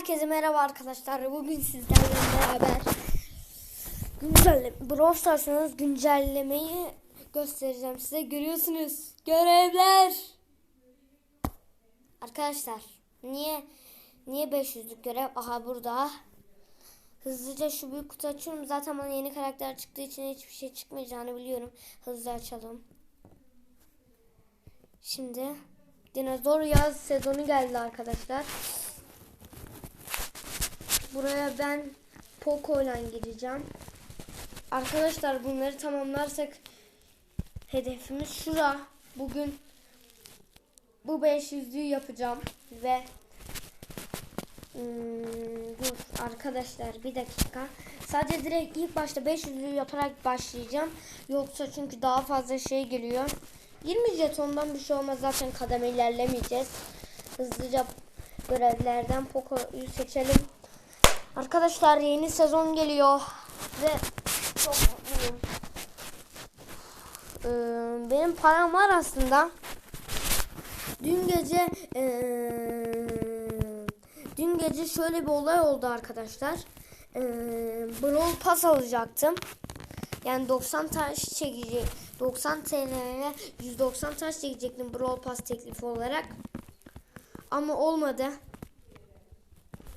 Herkese merhaba arkadaşlar. Bugün sizlerle beraber güncelleme, Brawl Stars'ınız güncellemeyi göstereceğim size. Görüyorsunuz. Görevler. Arkadaşlar niye niye 500'lük görev? Aha burada. Hızlıca şu büyük kutu açıyorum. Zaten bana yeni karakter çıktığı için hiçbir şey çıkmayacağını biliyorum. Hızlı açalım. Şimdi dinozor yaz sezonu geldi arkadaşlar. Buraya ben Poco ile gireceğim. Arkadaşlar bunları tamamlarsak hedefimiz şura. Bugün bu 500'lüğü yapacağım ve hmm, dur arkadaşlar bir dakika. Sadece direkt ilk başta 500'lüğü yaparak başlayacağım. Yoksa çünkü daha fazla şey geliyor. 20 jetondan bir şey olmaz zaten kademe ilerlemeyeceğiz. Hızlıca görevlerden Poco'yu seçelim. Arkadaşlar yeni sezon geliyor ve çok mutluyum. Ee, benim param var aslında. Dün gece ee, dün gece şöyle bir olay oldu arkadaşlar. Ee, Brawl Pass alacaktım. Yani 90 taş çekecek. 90 TL'ye 190 taş çekecektim Brawl Pass teklifi olarak. Ama olmadı.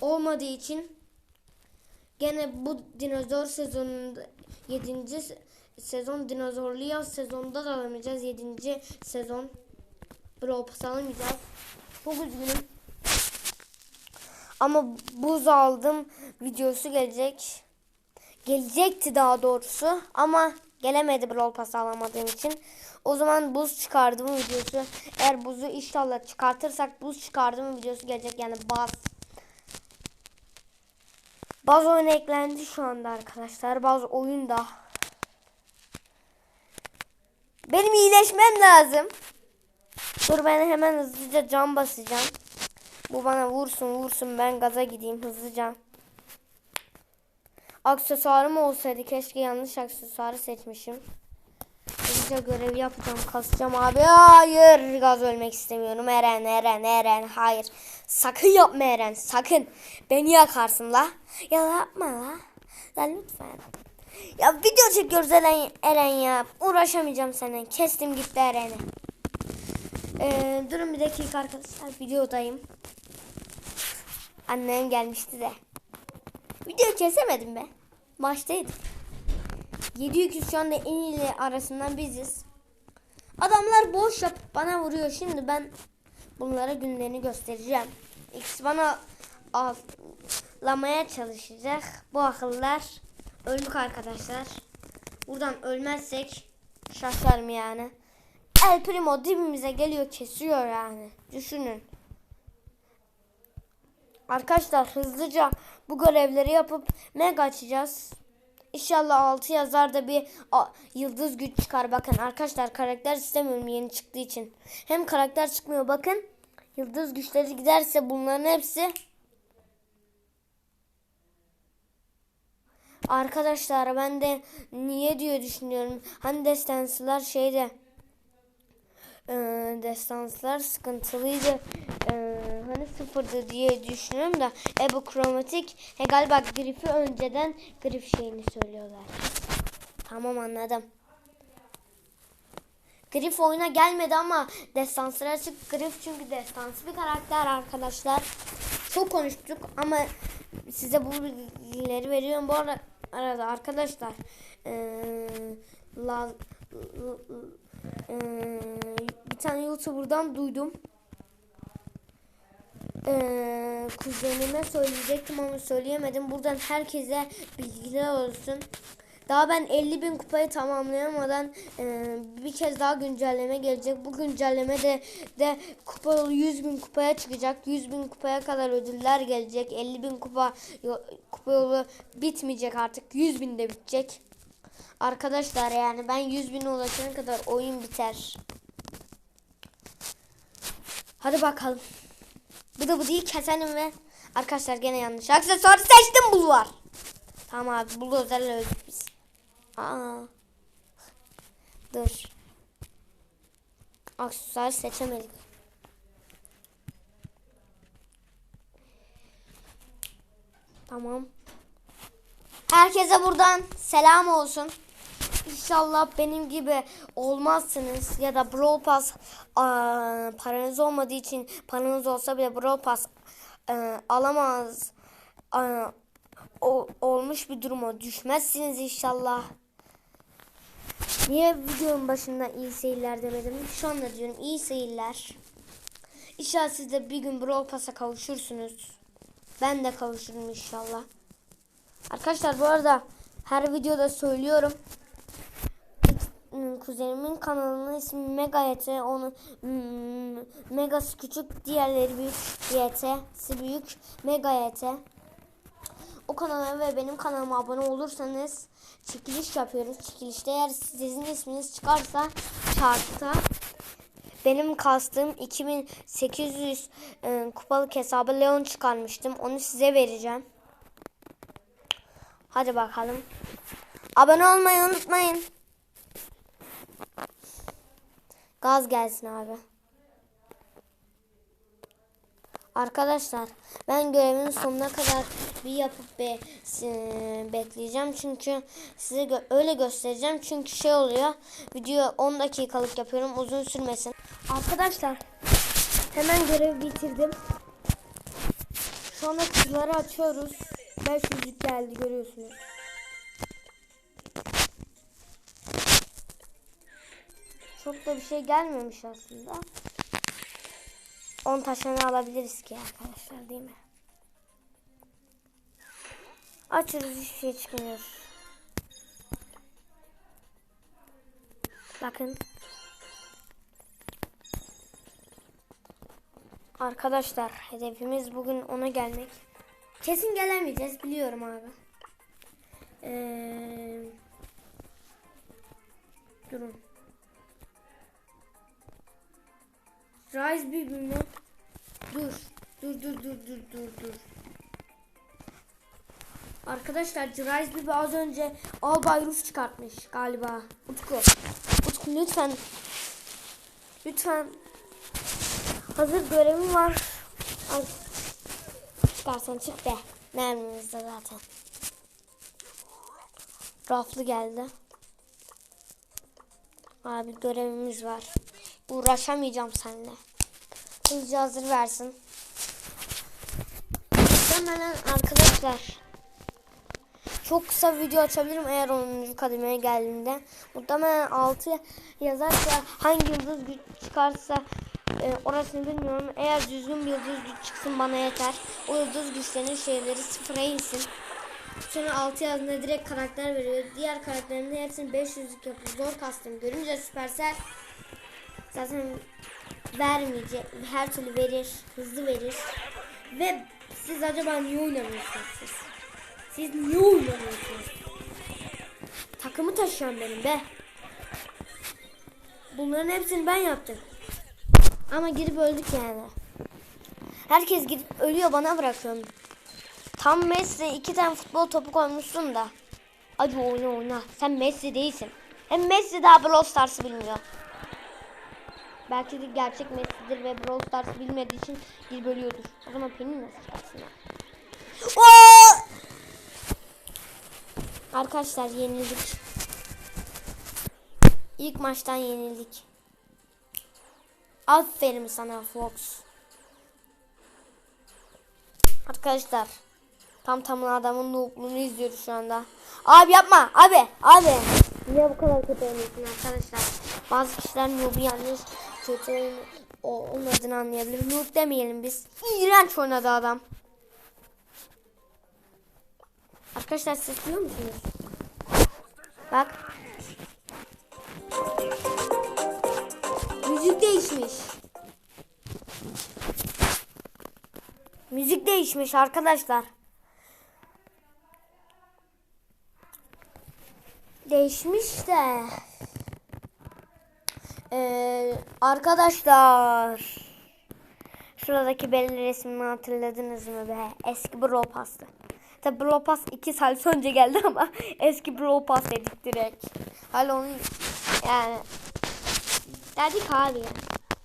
Olmadığı için Gene bu dinozor sezonunda 7. sezon dinozorlu yaz sezonunda da alamayacağız. 7. sezon Brawl Pass alamayacağız. Çok üzgünüm. Ama buz aldım videosu gelecek. Gelecekti daha doğrusu ama gelemedi Brawl Pass alamadığım için. O zaman buz çıkardım videosu. Eğer buzu inşallah çıkartırsak buz çıkardım videosu gelecek yani baz. Baz oyun eklendi şu anda arkadaşlar. Baz oyunda. Benim iyileşmem lazım. Dur ben hemen hızlıca cam basacağım. Bu bana vursun vursun ben gaza gideyim hızlıca. Aksesuarım olsaydı keşke yanlış aksesuarı seçmişim. Hızlıca görev yapacağım kasacağım abi. Hayır gaz ölmek istemiyorum. Eren Eren Eren hayır. Sakın yapma Eren sakın. Beni yakarsın la. Ya yapma la. La lütfen. Ya video çekiyoruz Eren, Eren ya. Uğraşamayacağım seninle. Kestim gitti Eren'i. Ee, durun bir dakika arkadaşlar. Videodayım. Annem gelmişti de. Video kesemedim be. Maçtaydım. 700 şu anda en iyi arasından biziz. Adamlar boş yap bana vuruyor. Şimdi ben bunlara günlerini göstereceğim. X bana avlamaya çalışacak. Bu akıllar öldük arkadaşlar. Buradan ölmezsek şaşarım yani. El Primo dibimize geliyor kesiyor yani. Düşünün. Arkadaşlar hızlıca bu görevleri yapıp mega açacağız. İnşallah 6 yazar da bir a, yıldız güç çıkar. Bakın arkadaşlar karakter istemiyorum yeni çıktığı için. Hem karakter çıkmıyor bakın. Yıldız güçleri giderse bunların hepsi Arkadaşlar ben de niye diyor düşünüyorum. Hani destanslar şeyde e, destanslar sıkıntılıydı. E, hani sıfırdı diye düşünüyorum da Ebu Kromatik he galiba grifi önceden grif şeyini söylüyorlar. Tamam anladım. Grif oyuna gelmedi ama destanslara açık. Grif çünkü destansı bir karakter arkadaşlar. Çok konuştuk ama size bu bilgileri veriyorum. Bu arada, arada arkadaşlar ee, la, la, ee, bir tane youtuberdan duydum. Ee, kuzenime söyleyecektim ama söyleyemedim. Buradan herkese bilgiler olsun. Daha ben 50 bin kupayı tamamlayamadan e, bir kez daha güncelleme gelecek. Bu güncelleme de, de kupa yolu 100 bin kupaya çıkacak. 100 bin kupaya kadar ödüller gelecek. 50 bin kupa, kupa yolu bitmeyecek artık. 100 bin de bitecek. Arkadaşlar yani ben 100 bin ulaşana kadar oyun biter. Hadi bakalım. Bu değil keselim ve arkadaşlar gene yanlış. Aksesuarı seçtim bul var. Tamam abi bul özel öldük biz. Aa. Dur. Aksesuarı seçemedik. Tamam. Herkese buradan selam olsun. İnşallah benim gibi olmazsınız ya da Brawl Pass aa, paranız olmadığı için paranız olsa bile Brawl Pass aa, alamaz aa, o, olmuş bir duruma düşmezsiniz inşallah. Niye videonun başında iyi seyirler demedim? Şu anda diyorum iyi seyirler. İnşallah siz de bir gün Brawl Pass'a kavuşursunuz. Ben de kavuşurum inşallah. Arkadaşlar bu arada her videoda söylüyorum. Hmm, Kuzenimin kanalının ismi Mega YT. Onu hmm, Megası küçük, diğerleri büyük. YT'si büyük. Mega YT. O kanala ve benim kanalıma abone olursanız çekiliş yapıyoruz. Çekilişte eğer sizin isminiz çıkarsa çarpta benim kastığım 2800 e, kupalık hesabı Leon çıkarmıştım. Onu size vereceğim. Hadi bakalım. Abone olmayı unutmayın. Gaz gelsin abi. Arkadaşlar ben görevimin sonuna kadar bir yapıp be, e, bekleyeceğim. Çünkü size gö- öyle göstereceğim. Çünkü şey oluyor. Video 10 dakikalık yapıyorum. Uzun sürmesin. Arkadaşlar hemen görevi bitirdim. Şu anda kızları açıyoruz. 500 geldi görüyorsunuz. Çok da bir şey gelmemiş aslında. 10 taşını alabiliriz ki arkadaşlar değil mi? Açıyoruz hiçbir şey çıkmıyor. Bakın. Arkadaşlar hedefimiz bugün ona gelmek. Kesin gelemeyeceğiz biliyorum abi. Ee, durun. Bir mi? Dur. Dur dur dur dur dur dur. Arkadaşlar Rise Bibi az önce Albay Rus çıkartmış galiba. Utku. Utku lütfen. Lütfen. Hazır görevim var. Al. Çıkarsan çık de zaten. Raflı geldi. Abi görevimiz var. Uğraşamayacağım seninle. Hızlıca hazır versin. Muhtemelen arkadaşlar çok kısa video açabilirim eğer 10. kademeye geldiğinde. Muhtemelen 6 yazarsa hangi yıldız güç çıkarsa e, orasını bilmiyorum. Eğer düzgün bir yıldız güç çıksın bana yeter. O yıldız güçlerinin şeyleri sıfıra insin. Sonra 6 yazdığında direkt karakter veriyor. Diğer karakterin de hepsini 500'lük yapıp zor kastım. Görünce Supercell zaten vermeyecek. Her türlü verir. Hızlı verir. Ve siz acaba niye oynamıyorsunuz siz? Siz niye oynamıyorsunuz? Takımı taşıyan benim be. Bunların hepsini ben yaptım. Ama girip öldük yani. Herkes gidip ölüyor bana bırakıyorum. Tam Messi iki tane futbol topu koymuşsun da. Hadi oyna oyna. Sen Messi değilsin. Hem Messi daha Brawl Stars'ı bilmiyor. Belki de gerçek Messi'dir ve Brawl Stars bilmediği için bir bölüyordur. O zaman Penny nasıl? Oo! Arkadaşlar yenildik. İlk maçtan yenildik. Aferin sana Fox. Arkadaşlar tam tamına adamın noobluğunu izliyoruz şu anda. Abi yapma abi abi. Niye bu kadar kötü oynuyorsun arkadaşlar? Bazı kişiler noob'u yanlış kötü oyun olmadığını anlayabilir. Noob demeyelim biz. İğrenç oynadı adam. Arkadaşlar siz duyuyor musunuz? Bak. Müzik değişmiş. Müzik değişmiş arkadaşlar. Değişmiş de. Ee, arkadaşlar. Şuradaki belli resmini hatırladınız mı be? Eski Brawl Pass'tı. Tabi Brawl Pass 2 saat önce geldi ama eski Brawl Pass dedik direkt. Hala onu yani dedik abi ya.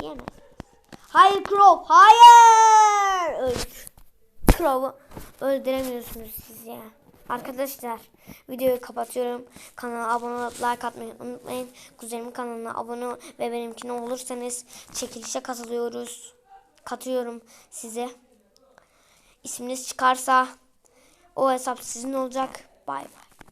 Diyemez. Hayır Crow. Hayır. Crow'u öldüremiyorsunuz siz ya. Arkadaşlar videoyu kapatıyorum. Kanala abone olup like atmayı unutmayın. Kuzenimin kanalına abone ve benimkine olursanız çekilişe katılıyoruz. Katıyorum size. İsminiz çıkarsa o hesap sizin olacak. Bay bay.